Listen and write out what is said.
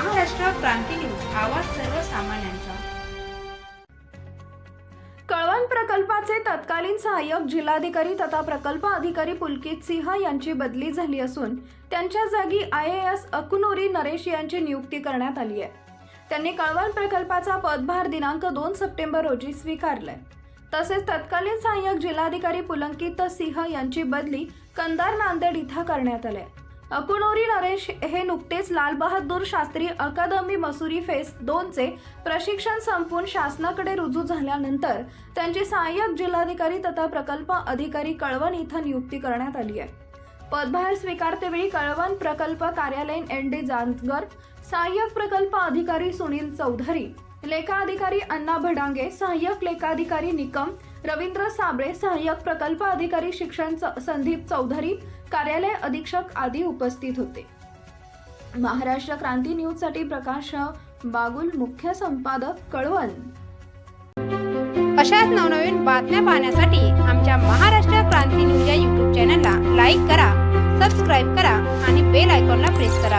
Maharashtra Kranti news आवाज सर्वसामान्यांचा. कळवण प्रकल्पाचे तत्कालीन सहाय्यक जिल्हाधिकारी तथा प्रकल्प अधिकारी पुलकित सिंह यांची बदली झाली असून त्यांच्या जागी I A S Akunori Naresh यांची नियुक्ती करण्यात आली आहे. त्यांनी कळवण प्रकल्पाचा पदभार दिनांक दोन सप्टेंबर रोजी स्वीकारलाय. तसेच तत्कालीन सहाय्यक जिल्हाधिकारी पुलंकित सिंह यांची बदली कंदार नांदेड इथं करण्यात आली आहे. अकुनोरी नरेश हे नुकतेच लालबहादूर शास्त्री अकादमी मसुरी फेस दोनचे प्रशिक्षण संपून शासनाकडे रुजू झाल्यानंतर त्यांची सहाय्यक जिल्हाधिकारी तथा प्रकल्प अधिकारी कळवण इथं नियुक्ती करण्यात आली आहे. पदभार स्वीकारतेवेळी कळवण प्रकल्प कार्यालयीन एन डी जानगर सहाय्यक प्रकल्प अधिकारी सुनील चौधरी लेखा अधिकारी अण्णा भडांगे सहाय्यक लेखाधिकारी निकम रवींद्र साबळे सहाय्यक प्रकल्प अधिकारी शिक्षण च- संदीप चौधरी कार्यालय अधीक्षक आदी उपस्थित होते. महाराष्ट्र क्रांती न्यूजसाठी प्रकाश बागुल मुख्य संपादक कळवण. अशाच नवनवीन बातम्या पाहण्यासाठी आमच्या महाराष्ट्र क्रांती न्यूज या यूट्यूब चॅनलला लाईक करा सबस्क्राईब करा आणि बेल आयकॉनला प्रेस करा.